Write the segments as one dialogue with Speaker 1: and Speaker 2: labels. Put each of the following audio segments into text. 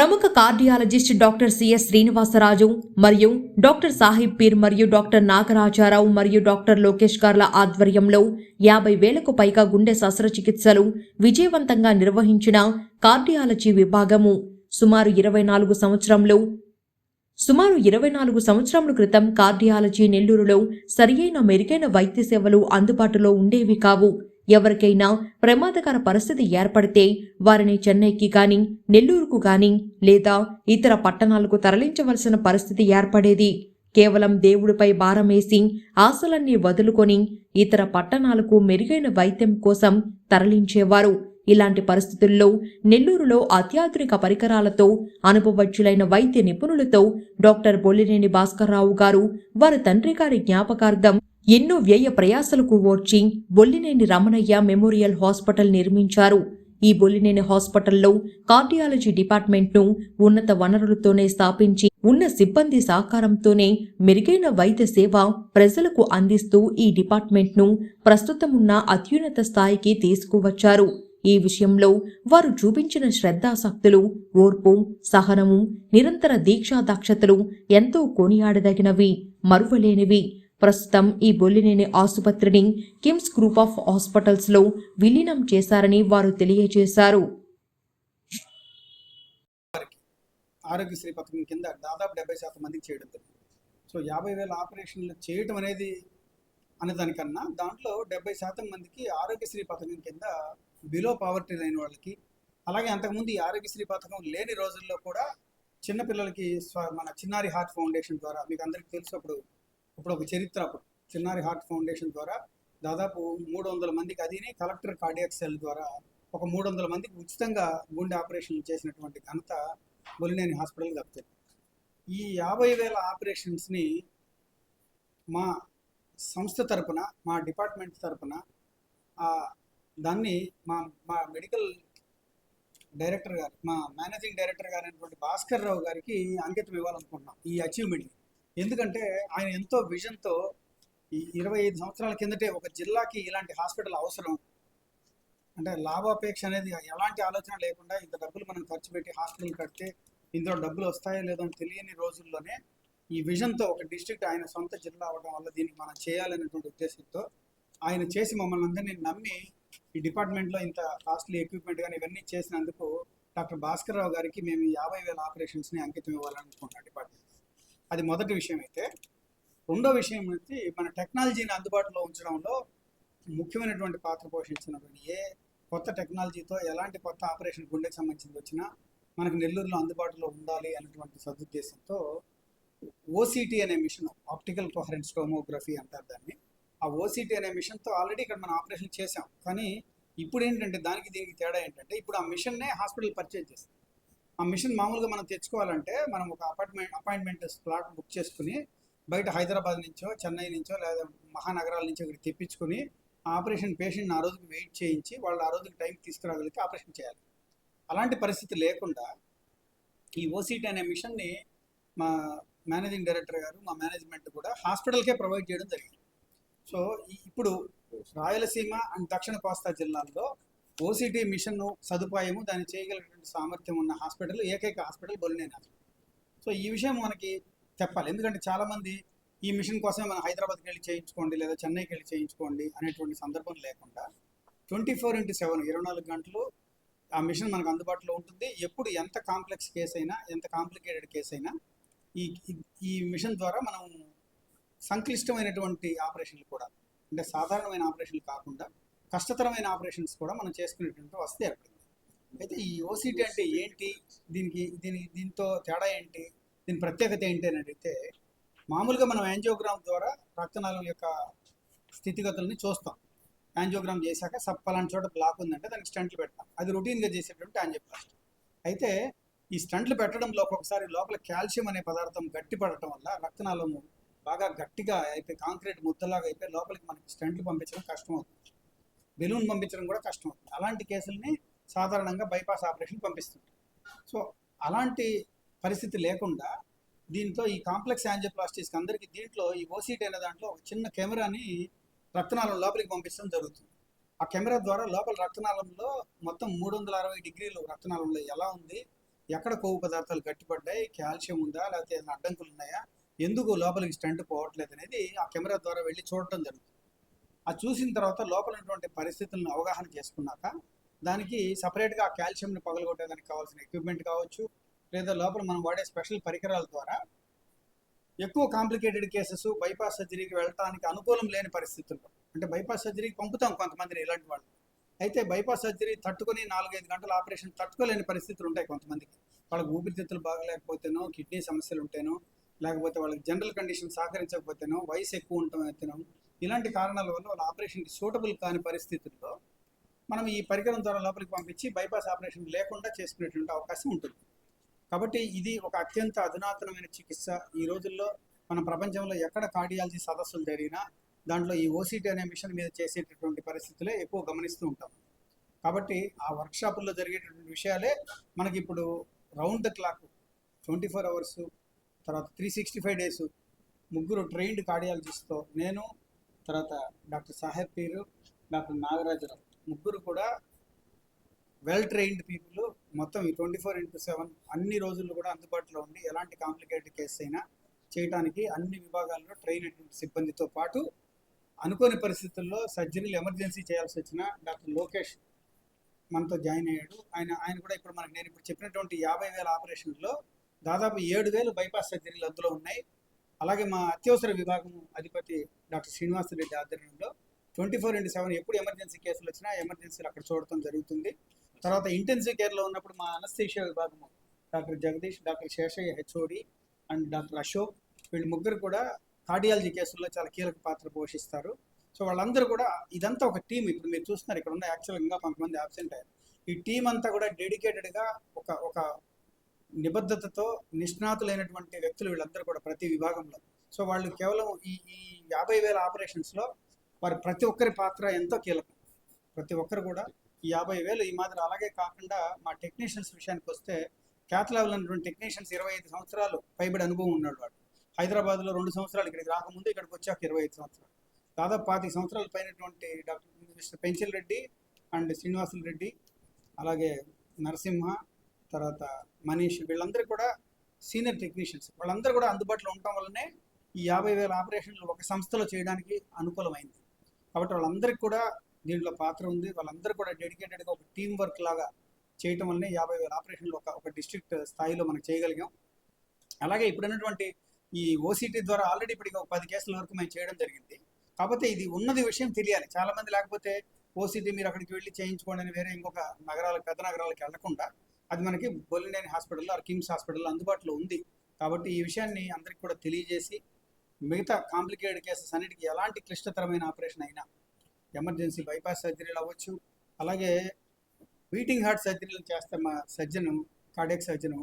Speaker 1: ప్రముఖ cardiologist doctor CS Srinivasaraju మరియు doctor Sahib Peer మరియు డాక్టర్ నాగరాజారావు మరియు డాక్టర్ లోకేష్ గార్ల ఆధ్వర్యంలో యాభై వేలకు పైగా గుండె శస్త్రచికిత్సలు విజయవంతంగా నిర్వహించిన కార్డియాలజీ విభాగము సుమారు ఇరవై నాలుగు సంవత్సరంలో సుమారు ఇరవై నాలుగు సంవత్సరముల క్రితం కార్డియాలజీ నెల్లూరులో సరియైన మెరుగైన వైద్య సేవలు అందుబాటులో ఉండేవి కావు ఎవరికైనా ప్రమాదకర పరిస్థితి ఏర్పడితే వారిని చెన్నైకి గాని నెల్లూరుకు గాని లేదా ఇతర పట్టణాలకు తరలించవలసిన పరిస్థితి ఏర్పడేది కేవలం దేవుడిపై భారమేసి ఆశలన్నీ వదులుకొని ఇతర పట్టణాలకు మెరుగైన వైద్యం కోసం తరలించేవారు ఇలాంటి పరిస్థితుల్లో నెల్లూరులో అత్యాధునిక పరికరాలతో అనుభవజ్ఞులైన వైద్య నిపుణులతో డాక్టర్ బొల్లినేని భాస్కర్రావు గారు వారి తండ్రి గారి జ్ఞాపకార్థం ఎన్నో వ్యయ ప్రయాసలకు ఓర్చి బొల్లినేని రమణయ్య మెమోరియల్ హాస్పిటల్ నిర్మించారు ఈ బొల్లినేని హాస్పిటల్లో కార్డియాలజీ డిపార్ట్మెంట్ను ఉన్నత వనరులతోనే స్థాపించి ఉన్న సిబ్బంది సహకారంతోనే మెరుగైన వైద్య సేవ ప్రజలకు అందిస్తూ ఈ డిపార్ట్మెంట్ను ప్రస్తుతమున్న అత్యున్నత స్థాయికి తీసుకువచ్చారు ఈ విషయంలో వారు చూపించిన శ్రద్ధాసక్తులు ఓర్పు సహనము నిరంతర దీక్షా దక్షతలు ఎంతో కొనియాడదగినవి మరువలేనివి ప్రస్తుతం ఈ బొల్లినేని ఆసుపత్రిని కిమ్స్ గ్రూప్ ఆఫ్ హాస్పిటల్స్లో విలీనం చేశారని వారు తెలియజేశారు ఆరోగ్యశ్రీ పథకం కింద దాదాపు డెబ్బై శాతం మందికి చేయడం జరిగింది సో యాభై వేల ఆపరేషన్లు చేయటం అనేది దానికన్నా దాంట్లో డెబ్బై శాతం మందికి ఆరోగ్యశ్రీ పథకం కింద బిలో పావర్టీ లేని వాళ్ళకి అలాగే అంతకుముందు ఈ ఆరోగ్యశ్రీ పథకం లేని రోజుల్లో కూడా చిన్నపిల్లలకి
Speaker 2: మన చిన్నారి హార్ట్ ఫౌండేషన్ ద్వారా మీకు అందరికీ తెలిసినప్పుడు ఇప్పుడు ఒక చరిత్ర అప్పుడు చిన్నారి హార్ట్ ఫౌండేషన్ ద్వారా దాదాపు మూడు వందల మందికి అదిని కలెక్టర్ కార్డియాక్ సెల్ ద్వారా ఒక మూడు వందల మందికి ఉచితంగా గుండె ఆపరేషన్లు చేసినటువంటి ఘనత బొలినేని హాస్పిటల్ దక్కుతుంది ఈ యాభై వేల ఆపరేషన్స్ని మా సంస్థ తరపున మా డిపార్ట్మెంట్ తరపున దాన్ని మా మా మెడికల్ డైరెక్టర్ గారు మా మేనేజింగ్ డైరెక్టర్ గారు అయినటువంటి భాస్కర్ రావు గారికి అంకితం ఇవ్వాలనుకుంటున్నాం ఈ అచీవ్మెంట్ ఎందుకంటే ఆయన ఎంతో విజన్తో ఈ ఇరవై ఐదు సంవత్సరాల కిందటే ఒక జిల్లాకి ఇలాంటి హాస్పిటల్ అవసరం అంటే లాభాపేక్ష అనేది ఎలాంటి ఆలోచన లేకుండా ఇంత డబ్బులు మనం ఖర్చు పెట్టి హాస్పిటల్ కడితే ఇందులో డబ్బులు వస్తాయో లేదో అని తెలియని రోజుల్లోనే ఈ విజన్తో ఒక డిస్ట్రిక్ట్ ఆయన సొంత జిల్లా అవ్వడం వల్ల దీనికి మనం చేయాలనేటువంటి ఉద్దేశంతో ఆయన చేసి మమ్మల్ని అందరినీ నమ్మి ఈ డిపార్ట్మెంట్లో ఇంత కాస్ట్లీ ఎక్విప్మెంట్ కానీ ఇవన్నీ చేసినందుకు డాక్టర్ భాస్కర్ రావు గారికి మేము యాభై వేల ఆపరేషన్స్ని అంకితం ఇవ్వాలనుకుంటున్నాం డిపార్ట్మెంట్ అది మొదటి విషయం అయితే రెండో విషయం వచ్చి మన టెక్నాలజీని అందుబాటులో ఉంచడంలో ముఖ్యమైనటువంటి పాత్ర పోషించినటువంటి ఏ కొత్త టెక్నాలజీతో ఎలాంటి కొత్త ఆపరేషన్ గుండెకి సంబంధించింది వచ్చినా మనకు నెల్లూరులో అందుబాటులో ఉండాలి అనేటువంటి సదుద్దేశంతో ఓసీటీ అనే మిషన్ ఆప్టికల్ కోహరెన్స్ టోమోగ్రఫీ అంటారు దాన్ని ఆ ఓసీటీ అనే మిషన్తో ఆల్రెడీ ఇక్కడ మనం ఆపరేషన్ చేసాం కానీ ఇప్పుడు ఏంటంటే దానికి దీనికి తేడా ఏంటంటే ఇప్పుడు ఆ మిషన్నే హాస్పిటల్ పర్చేజ్ చేస్తుంది ఆ మిషన్ మామూలుగా మనం తెచ్చుకోవాలంటే మనం ఒక అపార్ట్మెంట్ అపాయింట్మెంట్ ప్లాట్ బుక్ చేసుకుని బయట హైదరాబాద్ నుంచో చెన్నై నుంచో లేదా మహానగరాల నుంచో ఇక్కడ తెప్పించుకుని ఆపరేషన్ పేషెంట్ని ఆ రోజుకి వెయిట్ చేయించి వాళ్ళు ఆ రోజుకి టైం తీసుకురాగలిగితే ఆపరేషన్ చేయాలి అలాంటి పరిస్థితి లేకుండా ఈ ఓసీటీ అనే మిషన్ని మా మేనేజింగ్ డైరెక్టర్ గారు మా మేనేజ్మెంట్ కూడా హాస్పిటల్కే ప్రొవైడ్ చేయడం జరిగింది సో ఇప్పుడు రాయలసీమ అండ్ దక్షిణ కోస్తా జిల్లాల్లో ఓసీటీ మిషన్ సదుపాయము దాన్ని చేయగలిగినటువంటి సామర్థ్యం ఉన్న హాస్పిటల్ ఏకైక హాస్పిటల్ బొలినేని సో ఈ విషయం మనకి చెప్పాలి ఎందుకంటే చాలామంది ఈ మిషన్ కోసమే మనం హైదరాబాద్కి వెళ్ళి చేయించుకోండి లేదా చెన్నైకి వెళ్ళి చేయించుకోండి అనేటువంటి సందర్భం లేకుండా ట్వంటీ ఫోర్ ఇంటూ సెవెన్ ఇరవై నాలుగు గంటలు ఆ మిషన్ మనకు అందుబాటులో ఉంటుంది ఎప్పుడు ఎంత కాంప్లెక్స్ కేసు అయినా ఎంత కాంప్లికేటెడ్ కేసు అయినా ఈ ఈ మిషన్ ద్వారా మనం సంక్లిష్టమైనటువంటి ఆపరేషన్లు కూడా అంటే సాధారణమైన ఆపరేషన్లు కాకుండా కష్టతరమైన ఆపరేషన్స్ కూడా మనం చేసుకునేటువంటి వస్తే ఏర్పడింది అయితే ఈ ఓసీటీ అంటే ఏంటి దీనికి దీని దీంతో తేడా ఏంటి దీని ప్రత్యేకత ఏంటి అని అడిగితే మామూలుగా మనం యాంజియోగ్రామ్ ద్వారా రక్తనాళం యొక్క స్థితిగతుల్ని చూస్తాం యాంజియోగ్రామ్ చేశాక సబ్ పలాంటి చోట బ్లాక్ ఉందంటే దానికి స్టంట్లు పెడతాం అది రొటీన్గా చేసేటువంటి యాంజియోప్లాస్టీ అయితే ఈ స్టంట్లు పెట్టడంలో ఒక్కొక్కసారి లోపల కాల్షియం అనే పదార్థం గట్టిపడటం వల్ల రక్తనాళము బాగా గట్టిగా అయిపోయి కాంక్రీట్ ముద్దలాగా అయిపోయి లోపలికి మనకి స్టంట్లు పంపించడం కష్టం అవుతుంది బెలూన్ పంపించడం కూడా కష్టం అవుతుంది అలాంటి కేసుల్ని సాధారణంగా బైపాస్ ఆపరేషన్ పంపిస్తుంటారు సో అలాంటి పరిస్థితి లేకుండా దీంతో ఈ కాంప్లెక్స్ యాంజియోప్లాస్టిక్స్ అందరికీ దీంట్లో ఈ ఓసీటీ అనే దాంట్లో ఒక చిన్న కెమెరాని రక్తనాళం లోపలికి పంపించడం జరుగుతుంది ఆ కెమెరా ద్వారా లోపల రక్తనాళంలో మొత్తం మూడు వందల అరవై డిగ్రీలు రక్తనాళంలో ఎలా ఉంది ఎక్కడ కొవ్వు పదార్థాలు గట్టిపడ్డాయి కాల్షియం ఉందా లేకపోతే ఏదైనా అడ్డంకులు ఉన్నాయా ఎందుకు లోపలికి స్టంట్ పోవట్లేదు అనేది ఆ కెమెరా ద్వారా వెళ్ళి చూడటం జరుగుతుంది అది చూసిన తర్వాత లోపల ఉన్నటువంటి పరిస్థితులను అవగాహన చేసుకున్నాక దానికి సపరేట్గా ఆ కాల్షియంని పగలగొట్టేదానికి కావాల్సిన ఎక్విప్మెంట్ కావచ్చు లేదా లోపల మనం వాడే స్పెషల్ పరికరాల ద్వారా ఎక్కువ కాంప్లికేటెడ్ కేసెస్ బైపాస్ సర్జరీకి వెళ్ళటానికి అనుకూలం లేని పరిస్థితుల్లో అంటే బైపాస్ సర్జరీకి పంపుతాం కొంతమందిని ఇలాంటి వాళ్ళు అయితే బైపాస్ సర్జరీ తట్టుకొని నాలుగైదు గంటల ఆపరేషన్ తట్టుకోలేని పరిస్థితులు ఉంటాయి కొంతమందికి వాళ్ళకి ఊపిరితిత్తులు బాగలేకపోతేనో కిడ్నీ సమస్యలు ఉంటేనో లేకపోతే వాళ్ళకి జనరల్ కండిషన్ సహకరించకపోతేనో వయసు ఎక్కువ ఉంటాం ఇలాంటి కారణాల వల్ల వాళ్ళ ఆపరేషన్కి సూటబుల్ కాని పరిస్థితుల్లో మనం ఈ పరికరం ద్వారా లోపలికి పంపించి బైపాస్ ఆపరేషన్ లేకుండా చేసుకునేటువంటి అవకాశం ఉంటుంది కాబట్టి ఇది ఒక అత్యంత అధునాతనమైన చికిత్స ఈ రోజుల్లో మన ప్రపంచంలో ఎక్కడ కార్డియాలజీ సదస్సులు జరిగినా దాంట్లో ఈ ఓసీటీ అనే మిషన్ మీద చేసేటటువంటి పరిస్థితులే ఎక్కువ గమనిస్తూ ఉంటాం కాబట్టి ఆ వర్క్షాపుల్లో జరిగేటటువంటి విషయాలే మనకి ఇప్పుడు round the clock twenty four hours తర్వాత త్రీ సిక్స్టీ ఫైవ్ డేస్ ముగ్గురు ట్రైన్డ్ కార్డియాలజిస్ట్తో నేను తర్వాత డాక్టర్ సాహెబ్ పీరు డాక్టర్ నాగరాజరావు ముగ్గురు కూడా వెల్ ట్రైన్డ్ పీపుల్ మొత్తం ఈ ట్వంటీ ఫోర్ ఇంటూ సెవెన్ అన్ని రోజులు కూడా అందుబాటులో ఉండి ఎలాంటి కాంప్లికేటెడ్ కేసు అయినా చేయడానికి అన్ని విభాగాల్లో ట్రైన్ సిబ్బందితో పాటు అనుకోని పరిస్థితుల్లో సర్జరీలు ఎమర్జెన్సీ చేయాల్సి వచ్చిన డాక్టర్ లోకేష్ మనతో జాయిన్ అయ్యాడు ఆయన ఆయన కూడా ఇప్పుడు మనకు నేను ఇప్పుడు చెప్పినటువంటి యాభై వేల ఆపరేషన్లో దాదాపు ఏడు వేలు బైపాస్ సర్జరీలు అందులో ఉన్నాయి అలాగే మా అత్యవసర విభాగం అధిపతి డాక్టర్ శ్రీనివాసరెడ్డి ఆధ్వర్యంలో ట్వంటీ ఫోర్ ఇంటూ సెవెన్ ఎప్పుడు ఎమర్జెన్సీ కేసులు వచ్చినా ఎమర్జెన్సీలు అక్కడ చూడటం జరుగుతుంది తర్వాత ఇంటెన్సివ్ కేర్లో ఉన్నప్పుడు మా అనస్థేషియా విభాగము doctor Jagadish doctor Seshaiah HOD and doctor Ashok వీళ్ళు ముగ్గురు కూడా కార్డియాలజీ కేసుల్లో చాలా కీలక పాత్ర పోషిస్తారు సో వాళ్ళందరూ కూడా ఇదంతా ఒక టీం ఇప్పుడు మీరు చూస్తున్నారు ఇక్కడ ఉన్న యాక్చువల్గా కొంతమంది అబ్సెంట్ అయ్యారు ఈ టీం అంతా కూడా డెడికేటెడ్గా ఒక ఒక నిబద్ధతతో నిష్ణాతులైనటువంటి వ్యక్తులు వీళ్ళందరూ కూడా ప్రతి విభాగంలో సో వాళ్ళు కేవలం ఈ ఈ యాభై వేల ఆపరేషన్స్లో వారి ప్రతి ఒక్కరి పాత్ర ఎంతో కీలకం ప్రతి ఒక్కరు కూడా ఈ యాభై వేలు ఈ మాదిరి అలాగే కాకుండా మా టెక్నీషియన్స్ విషయానికి వస్తే క్యాత్ లెవెల్ అనేటువంటి టెక్నీషియన్స్ ఇరవై ఐదు సంవత్సరాలు పైబడి అనుభవం ఉన్నాడు వాడు హైదరాబాద్లో రెండు సంవత్సరాలు ఇక్కడికి రాకముందు ఇక్కడికి వచ్చాక ఇరవై ఐదు సంవత్సరాలు దాదాపు పాతి సంవత్సరాలు పైనటువంటి doctor mister Penchil Reddy and Srinivasulu Reddy అలాగే నరసింహ తర్వాత మనీష్ వీళ్ళందరూ కూడా సీనియర్ టెక్నీషియన్స్ వాళ్ళందరూ కూడా అందుబాటులో ఉండటం వల్లనే ఈ యాభై వేల ఆపరేషన్లు ఒక సంస్థలో చేయడానికి అనుకూలమైంది కాబట్టి వాళ్ళందరికీ కూడా దీంట్లో పాత్ర ఉంది వాళ్ళందరూ కూడా డెడికేటెడ్గా ఒక టీం వర్క్ లాగా చేయటం వల్లనే యాభై వేల ఆపరేషన్లు ఒక ఒక డిస్ట్రిక్ట్ స్థాయిలో మనం చేయగలిగాం అలాగే ఇప్పుడున్నటువంటి ఈ ఓసీటీ ద్వారా ఆల్రెడీ ఇప్పటికి ఒక పది కేసుల వరకు మేము చేయడం జరిగింది కాకపోతే ఇది ఉన్నది విషయం తెలియాలి చాలామంది లేకపోతే ఓసీటీ మీరు అక్కడికి వెళ్ళి చేయించుకోండి అని వేరే ఇంకొక నగరాలకు పెద్ద నగరాలకు వెళ్లకుండా అది మనకి బొల్లినేని హాస్పిటల్లో ఆర్ కిమ్స్ హాస్పిటల్లో అందుబాటులో ఉంది కాబట్టి ఈ విషయాన్ని అందరికి కూడా తెలియజేసి మిగతా కాంప్లికేటెడ్ కేసెస్ అన్నిటికీ ఎలాంటి క్లిష్టతరమైన ఆపరేషన్ అయినా ఎమర్జెన్సీ బైపాస్ సర్జరీలు అవ్వచ్చు అలాగే బీటింగ్ హార్ట్ సర్జరీలు చేస్తే మా సర్జను కార్డియక్ సర్జను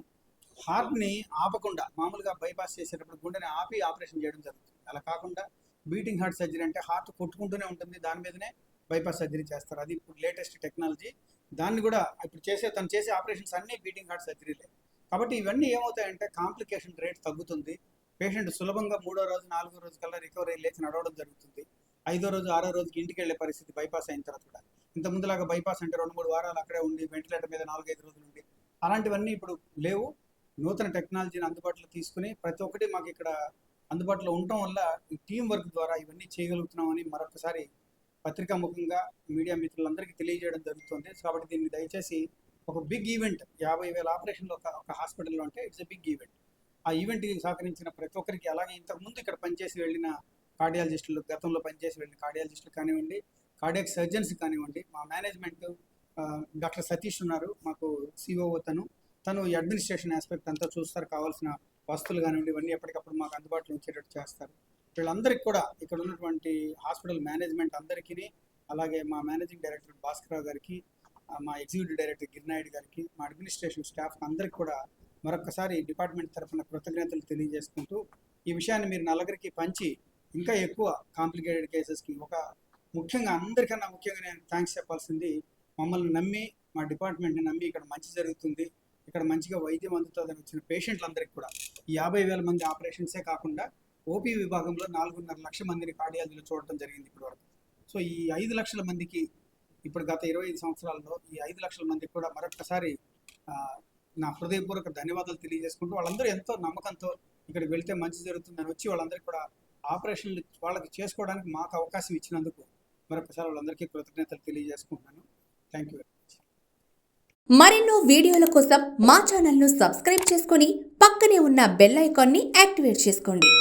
Speaker 2: హార్ట్ని ఆపకుండా మామూలుగా బైపాస్ చేసేటప్పుడు గుండెని ఆపి ఆపరేషన్ చేయడం జరుగుతుంది అలా కాకుండా బీటింగ్ హార్ట్ సర్జరీ అంటే హార్ట్ కొట్టుకుంటూనే ఉంటుంది దాని మీదనే బైపాస్ సర్జరీ చేస్తారు అది ఇప్పుడు లేటెస్ట్ టెక్నాలజీ దాన్ని కూడా ఇప్పుడు చేసే తను చేసే ఆపరేషన్స్ అన్నీ బీటింగ్ హార్ట్ సర్జరీలే కాబట్టి ఇవన్నీ ఏమవుతాయంటే కాంప్లికేషన్ రేట్ తగ్గుతుంది పేషెంట్ సులభంగా మూడో రోజు నాలుగో రోజు కల్లా రికవరీ లేచి నడవడం జరుగుతుంది ఐదో రోజు ఆరో రోజుకి ఇంటికి వెళ్ళే పరిస్థితి బైపాస్ అయిన తర్వాత కూడా ఇంత ముందులాగా బైపాస్ అంటే రెండు మూడు వారాలు అక్కడే ఉండి వెంటిలేటర్ మీద నాలుగైదు రోజులు ఉండి అలాంటివన్నీ ఇప్పుడు లేవు నూతన టెక్నాలజీని అందుబాటులో తీసుకుని ప్రతి ఒక్కటి మాకు ఇక్కడ అందుబాటులో ఉండటం వల్ల ఈ టీం వర్క్ ద్వారా ఇవన్నీ చేయగలుగుతున్నామని మరొకసారి పత్రికా ముఖంగా మీడియా మిత్రులందరికీ తెలియజేయడం జరుగుతుంది కాబట్టి దీన్ని దయచేసి ఒక బిగ్ ఈవెంట్ యాభై వేల ఆపరేషన్లు ఒక ఒక హాస్పిటల్లో అంటే ఇట్స్ ఎ బిగ్ ఈవెంట్ ఆ ఈవెంట్కి సహకరించిన ప్రతి ఒక్కరికి అలాగే ఇంతకుముందు ఇక్కడ పనిచేసి వెళ్ళిన కార్డియాలజిస్టులు గతంలో పనిచేసి వెళ్ళిన కార్డియాలజిస్టులు కానివ్వండి కార్డియాక్ సర్జన్స్ కానివ్వండి మా మేనేజ్మెంట్ డాక్టర్ సతీష్ ఉన్నారు మాకు సిఓ తను తను ఈ అడ్మినిస్ట్రేషన్ ఆస్పెక్ట్ అంతా చూస్తారు కావాల్సిన వస్తువులు కానివ్వండి ఇవన్నీ ఎప్పటికప్పుడు మాకు అందుబాటులో ఉంచేటట్టు చేస్తారు వీళ్ళందరికీ కూడా ఇక్కడ ఉన్నటువంటి హాస్పిటల్ మేనేజ్మెంట్ అందరికీ అలాగే మా మేనేజింగ్ డైరెక్టర్ భాస్కరరావు గారికి మా ఎగ్జిక్యూటివ్ డైరెక్టర్ గిరినాయుడు గారికి మా అడ్మినిస్ట్రేషన్ స్టాఫ్ అందరికి కూడా మరొకసారి డిపార్ట్మెంట్ తరఫున కృతజ్ఞతలు తెలియజేసుకుంటూ ఈ విషయాన్ని మీరు నలుగురికి పంచి ఇంకా ఎక్కువ కాంప్లికేటెడ్ కేసెస్కి ఒక ముఖ్యంగా అందరికన్నా ముఖ్యంగా నేను థ్యాంక్స్ చెప్పాల్సింది మమ్మల్ని నమ్మి మా డిపార్ట్మెంట్ని నమ్మి ఇక్కడ మంచి జరుగుతుంది ఇక్కడ మంచిగా వైద్యం అందుతుందని వచ్చిన పేషెంట్లందరికీ కూడా యాభై వేల మంది ఆపరేషన్సే కాకుండా ఓపీ విభాగంలో నాలుగున్నర లక్ష మందిని కార్డియాలజీలో చూడటం జరిగింది ఇప్పటివరకు సో ఈ ఐదు లక్షల మందికి ఇప్పుడు గత ఇరవై ఐదు సంవత్సరాల్లో ఈ ఐదు లక్షల మందికి కూడా మరొకసారి నా హృదయపూర్వక ధన్యవాదాలు తెలియజేసుకుంటూ వాళ్ళందరూ ఎంతో నమ్మకంతో ఇక్కడికి వెళితే మంచి జరుగుతుందని వచ్చి వాళ్ళందరికీ కూడా ఆపరేషన్లు వాళ్ళకి చేసుకోవడానికి మాకు అవకాశం ఇచ్చినందుకు మరొకసారి వాళ్ళందరికీ కృతజ్ఞతలు తెలియజేసుకుంటున్నాను థ్యాంక్ యూ మరెన్నో వీడియోల కోసం మా ఛానల్ను సబ్స్క్రైబ్ చేసుకొని పక్కనే ఉన్న బెల్ ఐకాన్ని యాక్టివేట్ చేసుకోండి